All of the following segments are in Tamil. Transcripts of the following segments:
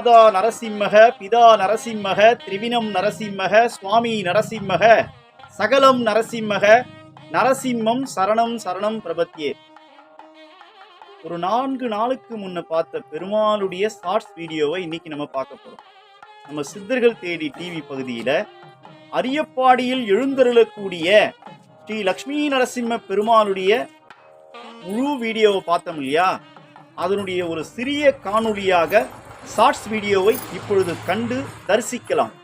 மாதா நரசிம்மக பிதா நரசிம்மக திரிவினம் நரசிம்மக சுவாமி நரசிம்மக சகலம் நரசிம்மக நரசிம்மம் சரணம் சரணம் பிரபத்தியே ஒரு நான்கு நாளுக்கு முன்ன பார்த்த பெருமாளுடைய ஷார்ட்ஸ் வீடியோவை இன்னைக்கு நம்ம பார்க்க போறோம். நம்ம சித்தர்கள் தேடி டிவி பகுதியில அரியப்பாடியில் எழுந்தருளக்கூடிய ஸ்ரீ லக்ஷ்மி நரசிம்ம பெருமாளுடைய முழு வீடியோவை பார்த்தோம் இல்லையா? அதனுடைய ஒரு சிறிய காணொளியாக ஷார்ட்ஸ் வீடியோவை இப்பொழுது கண்டு தரிசிக்கலாம்.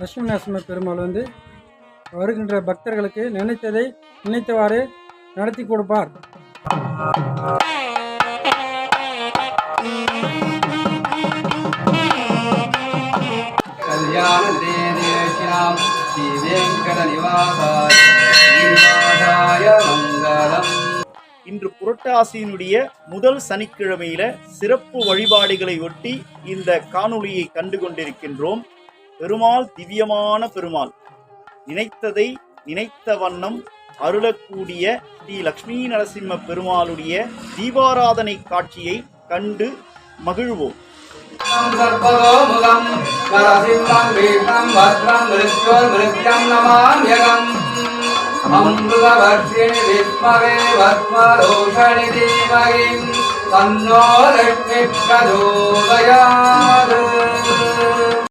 லட்சுமி நரசிம்ம பெருமாள் வந்து வருகின்ற பக்தர்களுக்கு நினைத்ததை நினைத்தவாறு நடத்தி கொடுப்பார். கல்யாண தேவேஷாம் இன்று புரட்டாசியினுடைய முதல் சனிக்கிழமையில சிறப்பு வழிபாடுகளை ஒட்டி இந்த காணொளியை கண்டு கொண்டிருக்கின்றோம். பெருமாள் திவ்யமான பெருமாள். நினைத்ததை நினைத்த வண்ணம் அருளக்கூடிய ஸ்ரீ லக்ஷ்மி நரசிம்ம பெருமாளுடைய தீபாராதனை காட்சியை கண்டு மகிழ்வோம். அங்குலவர்ஷிணி வித்மவே வத்மரோஷணி தீமகிம் தன்னோ லட்சுமி பிரதோதயாம்